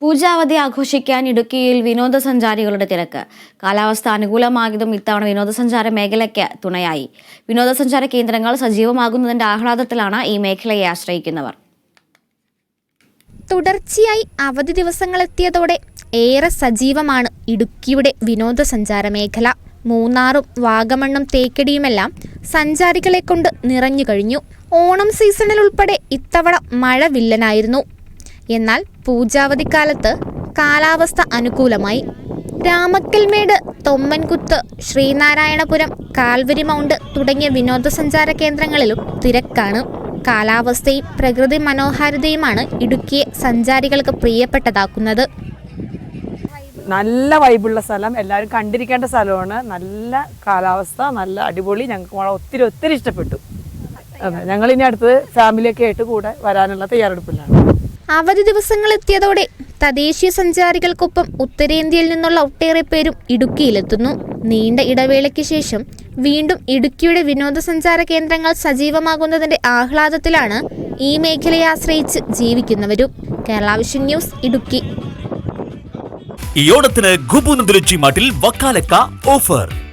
പൂജാവധി ആഘോഷിക്കാൻ ഇടുക്കിയിൽ വിനോദസഞ്ചാരികളുടെ തിരക്ക്. കാലാവസ്ഥ അനുകൂലമായതും ഇത്തവണ വിനോദസഞ്ചാര മേഖലയ്ക്ക് തുണയായി. വിനോദസഞ്ചാര കേന്ദ്രങ്ങൾ സജീവമാകുന്നതിന്റെ ആഹ്ലാദത്തിലാണ് ഈ മേഖലയെ ആശ്രയിക്കുന്നവർ. തുടർച്ചയായി അവധി ദിവസങ്ങളെത്തിയതോടെ ഏറെ സജീവമാണ് ഇടുക്കിയുടെ വിനോദസഞ്ചാര മേഖല. മൂന്നാറും വാഗമണ്ണും തേക്കടിയുമെല്ലാം സഞ്ചാരികളെ കൊണ്ട് നിറഞ്ഞു കഴിഞ്ഞു. ഓണം സീസണിൽ ഉൾപ്പെടെ ഇത്തവണ മഴ വില്ലനായിരുന്നു. എന്നാൽ പൂജാവധിക്കാലത്ത് കാലാവസ്ഥ അനുകൂലമായി. രാമക്കൽമേട് തൊമ്മൻകുത്ത് ശ്രീനാരായണപുരം കാൽവരി മൗണ്ട് തുടങ്ങിയ വിനോദസഞ്ചാര കേന്ദ്രങ്ങളിലും തിരക്കാണ്. കാലാവസ്ഥയും പ്രകൃതി മനോഹാരിതയുമാണ് ഇടുക്കിയെ സഞ്ചാരികൾക്ക് പ്രിയപ്പെട്ടതാക്കുന്നത്. നല്ല വൈബുള്ള സ്ഥലം. എല്ലാവരും കണ്ടിരിക്കേണ്ട സ്ഥലമാണ്. നല്ല കാലാവസ്ഥ നല്ല അടിപൊളി. ഞങ്ങൾക്ക് ഒത്തിരി ഒത്തിരി ഇഷ്ടപ്പെട്ടു. ഞങ്ങൾ ഇനി അടുത്ത് ഫാമിലിയൊക്കെ ആയിട്ട് കൂടെ വരാനുള്ള തയ്യാറെടുപ്പിലാണ്. അവധി ദിവസങ്ങൾ എത്തിയതോടെ തദ്ദേശീയ സഞ്ചാരികൾക്കൊപ്പം ഉത്തരേന്ത്യയിൽ നിന്നുള്ള ഒട്ടേറെ പേരും ഇടുക്കിയിലെത്തുന്നു. നീണ്ട ഇടവേളയ്ക്ക് ശേഷം വീണ്ടും ഇടുക്കിയുടെ വിനോദസഞ്ചാര കേന്ദ്രങ്ങൾ സജീവമാകുന്നതിന്റെ ആഹ്ലാദത്തിലാണ് ഈ മേഖലയെ ആശ്രയിച്ച് ജീവിക്കുന്നവരും. Kerala vision news Idukki. ഈ ഓണത്തിന് ഗുബു മാട്ടിൽ വക്കാലക്ക ഓഫർ.